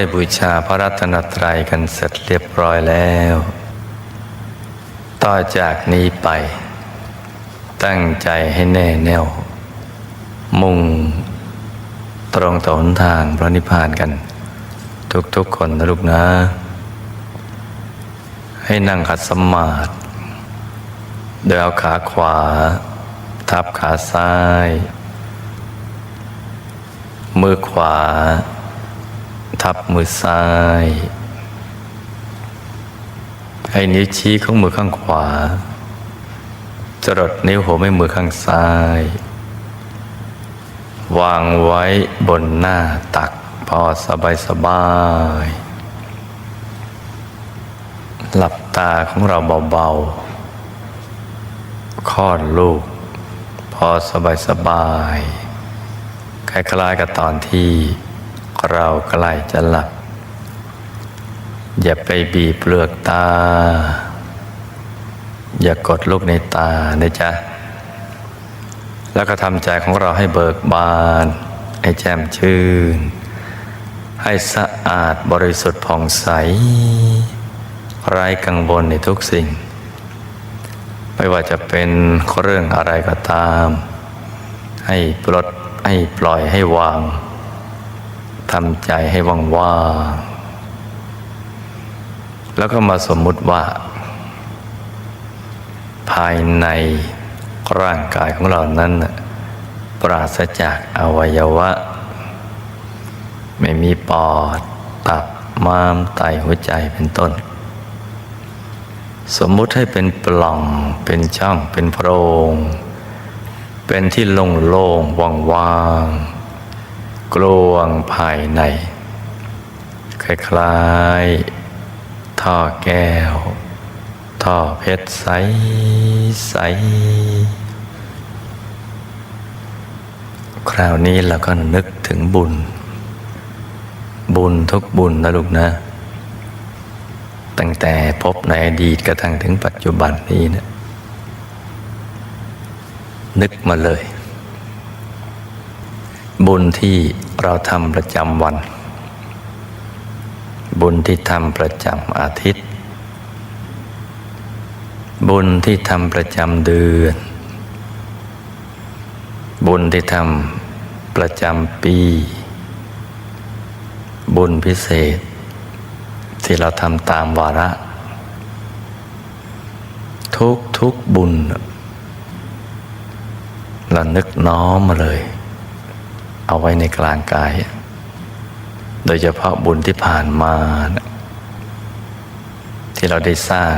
ได้บูชาพระรัตนตรัยกันเสร็จเรียบร้อยแล้ว ต่อจากนี้ไป ตั้งใจให้แน่แน่ว มุ่งตรงต่อหนทางพระนิพพานกัน ทุกๆคนนะลูกนะ ให้นั่งขัดสมาธิโดยเอาขาขวา ทับขาซ้าย มือขวา ทับมือซ้าย ให้นิ้วชี้ของมือข้างขวา จรดนิ้วหัวแม่มือข้างซ้าย วางไว้บนหน้าตักพอสบายสบาย หลับตาของเราเบาๆคลอดลูก พอสบายสบายคล้ายๆกับตอนที่ เราใกล้จะหลับ อย่าไปบีบเปลือกตา อย่ากดลูกในตานะจ๊ะ แล้วก็ทำใจของเราให้เบิกบาน ให้แจ่มชื่น ให้สะอาดบริสุทธิ์ผ่องใส ไร้กังวลในทุกสิ่ง ไม่ว่าจะเป็นเรื่องอะไรก็ตาม ให้ปลดให้ปล่อยให้วาง ทำใจให้ว่างว่างๆแล้วก็มาสมมุติว่า ภายในร่างกายของเรานั้น ปราศจากอวัยวะ ไม่มีปอด ตับม้ามไตหัวใจเป็นต้น สมมุติให้เป็นปล่องเป็นช่องเป็นโพรง เป็นที่โล่งโล่งว่างว่างๆ กลวงภายใน คล้ายๆ ท่อแก้ว ท่อเพชรใสใสคราวนี้เราก็นึกถึงบุญ บุญทุกบุญนะลูกนะ ตั้งแต่พบในอดีตกระทั่งถึงปัจจุบันนี้นะนึกมาเลย บุญที่เราทำประจำวัน บุญที่ทำประจำอาทิตย์ บุญที่ทำประจำเดือน บุญที่ทำประจำปี บุญพิเศษ ที่เราทำตามวาระ ทุกทุกบุญเรานึกน้อมมาเลย เอาไว้ในกลางกาย โดยเฉพาะบุญที่ผ่านมานะที่เราได้สร้าง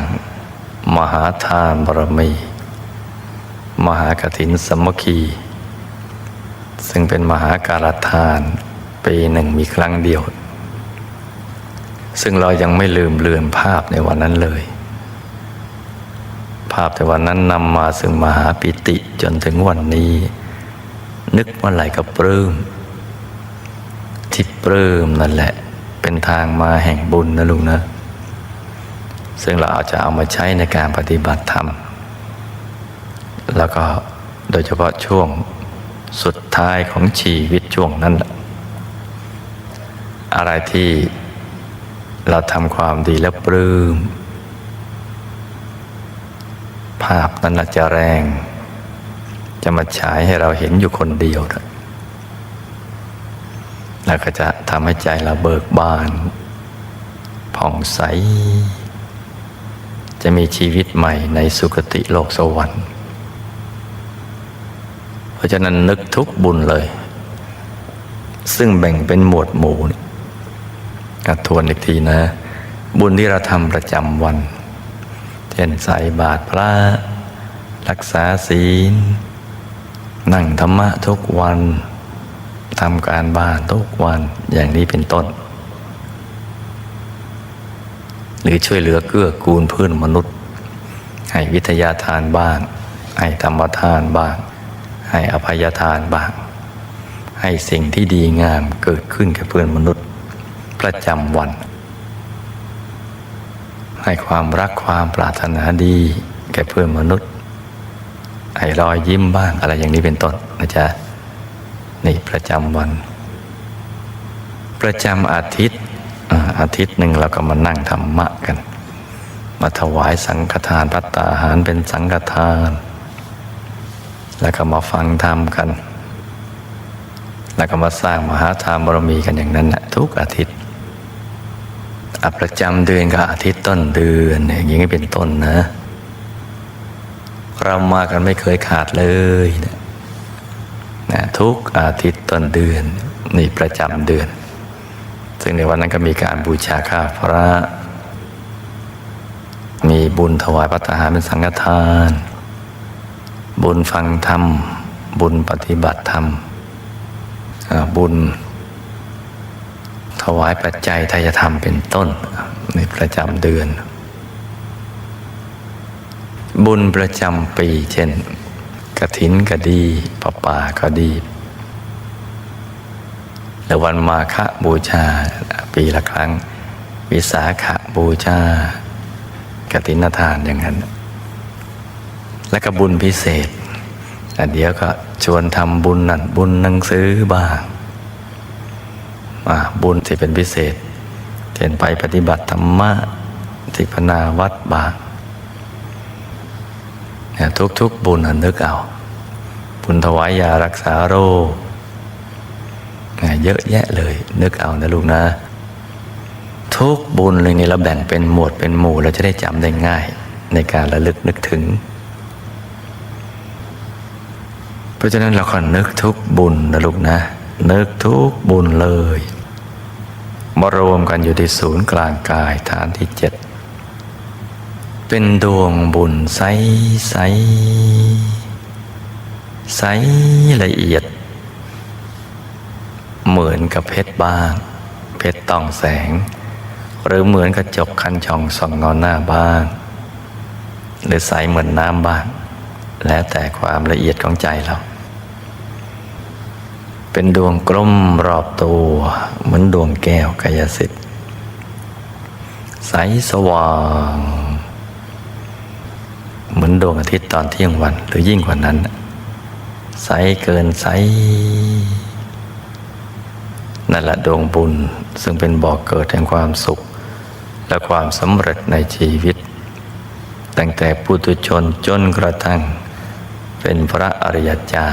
มหาทานบารมี มหากถินสมัคคี ซึ่งเป็นมหาการทานปีหนึ่งมีครั้งเดียว ซึ่งเรายังไม่ลืมเลือนภาพในวันนั้นเลย ภาพในวันนั้นนำมาซึ่งมหาปิติจนถึงวันนี้ นึกเมื่อไหร่ก็ปลื้มที่ปลื้มนั่นแหละ เป็นทางมาแห่งบุญนะลุงนะ ซึ่งเราอาจจะเอามาใช้ในการปฏิบัติธรรม แล้วก็โดยเฉพาะช่วงสุดท้ายของชีวิตช่วงนั้น อะไรที่เราทำความดีแล้วปลื้ม ภาพนั้นจะแรง จะมาฉายให้เราเห็นอยู่คนเดียวนะแล้วก็จะทำให้ใจเราเบิกบาน ผ่องใส จะมีชีวิตใหม่ในสุคติโลกสวรรค์ เพราะฉะนั้นนึกทุกบุญเลย ซึ่งแบ่งเป็นหมวดหมู่นี่กัทวนอีกทีนะ บุญที่เราทำประจำวัน เช่นใส่บาตรพระ รักษาศีล นั่งธรรมะทุกวันทำการบ้านทุกวันอย่างนี้เป็นต้น หรือช่วยเหลือเกื้อกูลเพื่อนมนุษย์ ให้วิทยาทานบ้าง ให้ธรรมทานบ้าง ให้อภัยทานบ้าง ให้สิ่งที่ดีงามเกิดขึ้นกับเพื่อนมนุษย์ ประจำวัน ให้ความรักความปรารถนาดีแก่เพื่อนมนุษย์ ให้รอยยิ้มบ้างอะไรอย่างนี้เป็นต้นนะจ๊ะนี่ประจำวัน ประจำอาทิตย์อาทิตย์หนึ่งเราก็มานั่งธรรมะกัน มาถวายสังฆทานพัตตาหารเป็นสังฆทาน แล้วก็มาฟังธรรมกัน แล้วก็มาสร้างมหาทานบารมีกันอย่างนั้นนะทุกอาทิตย์อประจำเดือนกับอาทิตย์ต้นเดือนอย่างนี้เป็นต้นนะ เรามากันไม่เคยขาดเลยนะนะทุกอาทิตย์ต้นเดือน นี่ประจำเดือน ซึ่งในวันนั้นก็มีการบูชาข้าพระ มีบุญถวายพระทหารเป็นสังฆทาน บุญฟังธรรม บุญปฏิบัติธรรม บุญ ถวายปัจจัยทายธรรมเป็นต้น ในประจำเดือน บุญประจำปีเช่นกระถินก็ดีปะป่าก็ดีหรือวันมาฆบูชาปีละครั้ง วิสาขบูชากฐินทานอย่างนั้น แล้วก็บุญพิเศษอะเดี๋ยวก็ชวนทำบุญนั่นบุญหนังสือบ้างบุญที่เป็นพิเศษเช่นไปปฏิบัติธรรมะที่พนาวัดบ้าง ทุกๆบุญนึกเอา บุญถวายยารักษาโรคเยเยอะแยะเลย นึกเอานะลูกนะ ทุกบุญเลยนี่เราแบ่งเป็นหมวดเป็นหมู่เราจะได้จำได้ง่าย ในการระลึกนึกถึง เพราะฉะนั้นเราก็นึกทุกบุญนะลูกนะ นึกทุกบุญเลยมารวมกันอยู่ที่ศูนย์กลางกายฐานที่เจ็ด เป็นดวงบุญใสใสใสละเอียด เหมือนกับเพชรบ้าง เพชรต้องแสง หรือเหมือนกระจกคันช่องส่องเงาหน้าบ้าง หรือใสเหมือนน้ำบ้าง แล้วแต่ความละเอียดของใจเรา เป็นดวงกลมรอบตัวเหมือนดวงแก้วกายสิทธิ์ใสสว่าง เหมือนดวงอาทิตย์ตอนเที่ยงวัน หรือยิ่งกว่านั้น ใสเกินใสนั่นแหละดวงบุญซึ่งเป็นบ่อกเกิดแห่งความสุข และความสำเร็จในชีวิต ตั้งแต่ปุถุชนจนกระทั่ง เป็นพระอริยเจ้า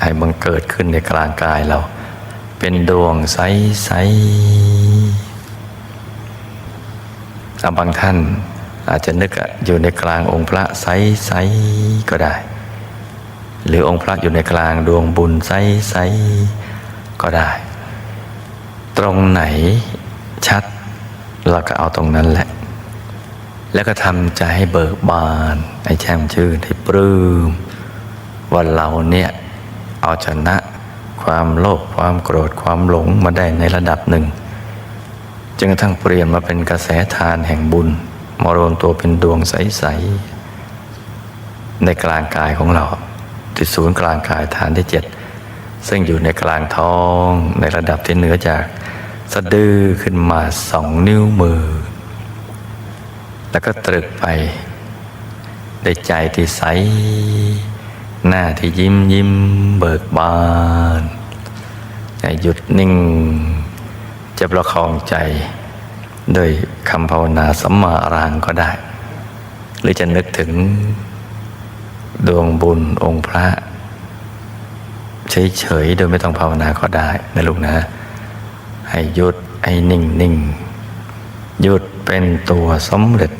ให้บังเกิดขึ้นในกลางกายเรา เป็นดวงใสใสแต่บางท่าน อาจจะนึกอยู่ในกลางองค์พระใสใสก็ได้ หรือองค์พระอยู่ในกลางดวงบุญใสใสก็ได้ ตรงไหนชัด เราก็เอาตรงนั้นแหละ แล้วก็ทำใจให้เบิกบานให้แช่มชื่นให้ปลื้มว่าเราเนี่ย เอาชนะความโลภความโกรธความหลงมาได้ในระดับหนึ่งจนกระทั่งเปลี่ยนมาเป็นกระแสทานแห่งบุญ มารวมตัวเป็นดวงใส ๆ ในกลางกายของเรา ที่ศูนย์กลางกายฐานที่เจ็ดซึ่งอยู่ในกลางท้องในระดับที่เหนือจากสะดือขึ้นมาสองนิ้วมือ แล้วก็ตรึกไปในใจที่ใส หน้าที่ยิ้มยิ้มเบิกบานใจหยุดนิ่ง จะประคองใจ ด้วยคำภาวนาสัมมาอรหังก็ได้ หรือจะนึกถึงดวงบุญองค์พระเฉยๆโดยไม่ต้องภาวนาก็ได้นะลูกนะ ให้หยุดให้นิ่งนิ่งหยุดเป็นตัวสำเร็จ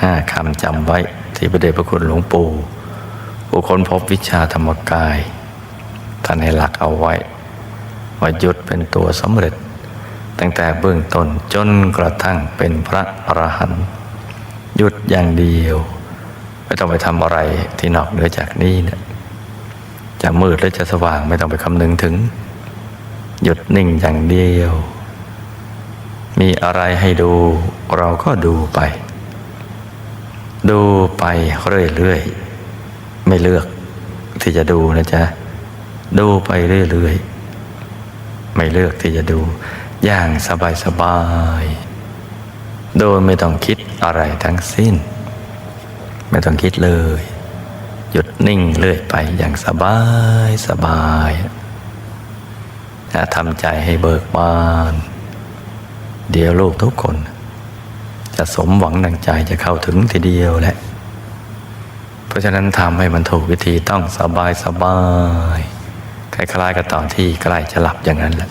ห้าคำจำไว้ที่พระเดชพระคุณหลวงปู่ผู้ค้นพบวิชาธรรมกายท่านให้หลักเอาไว้ ว่าหยุดเป็นตัวสำเร็จ ตั้งแต่เบื้องต้นจนกระทั่งเป็นพระอรหันต์หยุดอย่างเดียว ไม่ต้องไปทำอะไรที่นอกเหนือจากนี้เนี่ยจะมืดหรือจะสว่างไม่ต้องไปคำนึงถึง หยุดนิ่งอย่างเดียว มีอะไรให้ดูเราก็ดูไป ดูไปเรื่อยๆไม่เลือกที่จะดูนะจ๊ะดูไปเรื่อยๆไม่เลือกที่จะดู อย่างสบายๆ โดยไม่ต้องคิดอะไรทั้งสิ้น ไม่ต้องคิดเลย หยุดนิ่งเรื่อยไปอย่างสบายสบายทำใจให้เบิกบาน เดี๋ยวลูกทุกคน จะสมหวังดังใจจะเข้าถึงทีเดียวแหละ เพราะฉะนั้นทำให้มันถูกวิธีต้องสบายสบายคล้ายๆกับตอนที่ใกล้จะหลับอย่างนั้นแหละ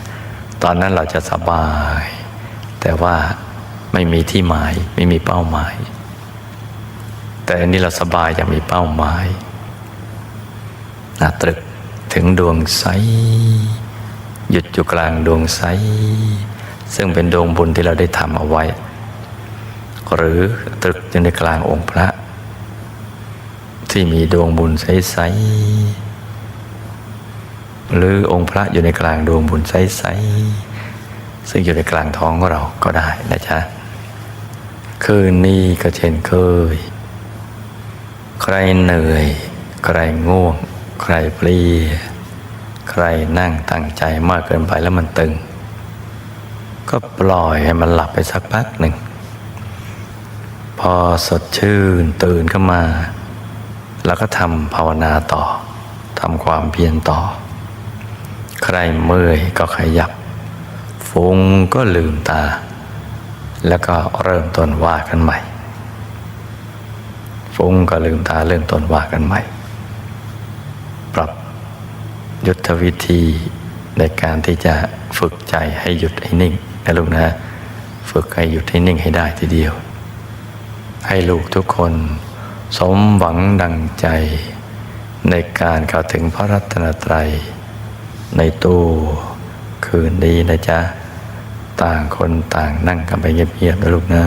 ตอนนั้นเราจะสบาย แต่ว่าไม่มีที่หมาย ไม่มีเป้าหมาย แต่อันนี้เราสบายอย่างมีเป้าหมายนาตรึกถึงดวงใส หยุดอยู่กลางดวงใส ซึ่งเป็นดวงบุญที่เราได้ทำเอาไว้ หรือตรึกอยู่ในกลางองค์พระ ที่มีดวงบุญใสๆ หรือองค์พระอยู่ในกลางดวงบุญใสๆซึ่งอยู่ในกลางท้องของเราก็ได้นะจ๊ะคืนนี้ก็เช่นเคย ใครเหนื่อย ใครง่วง ใครเพลีย ใครนั่งตั้งใจมากเกินไปแล้วมันตึง ก็ปล่อยให้มันหลับไปสักพักหนึ่ง พอสดชื่นตื่นขึ้นมา แล้วก็ทำภาวนาต่อทำความเพียรต่อ ใครเมื่อยก็ขยับ ฟุ้งก็ลืมตา แล้วก็เริ่มต้นว่ากันใหม่ ฟุ้งก็ลืมตาเริ่มต้นว่ากันใหม่ ปรับยุทธวิธีในการที่จะฝึกใจให้หยุดให้นิ่งนะลูกนะ ฝึกให้หยุดให้นิ่งให้ได้ทีเดียว ให้ลูกทุกคนสมหวังดังใจในการเข้าถึงพระรัตนตรัย ในตู้คืนดีนะจ๊ะ ต่างคนต่างนั่งกันไปเงียบๆนะลูกนะ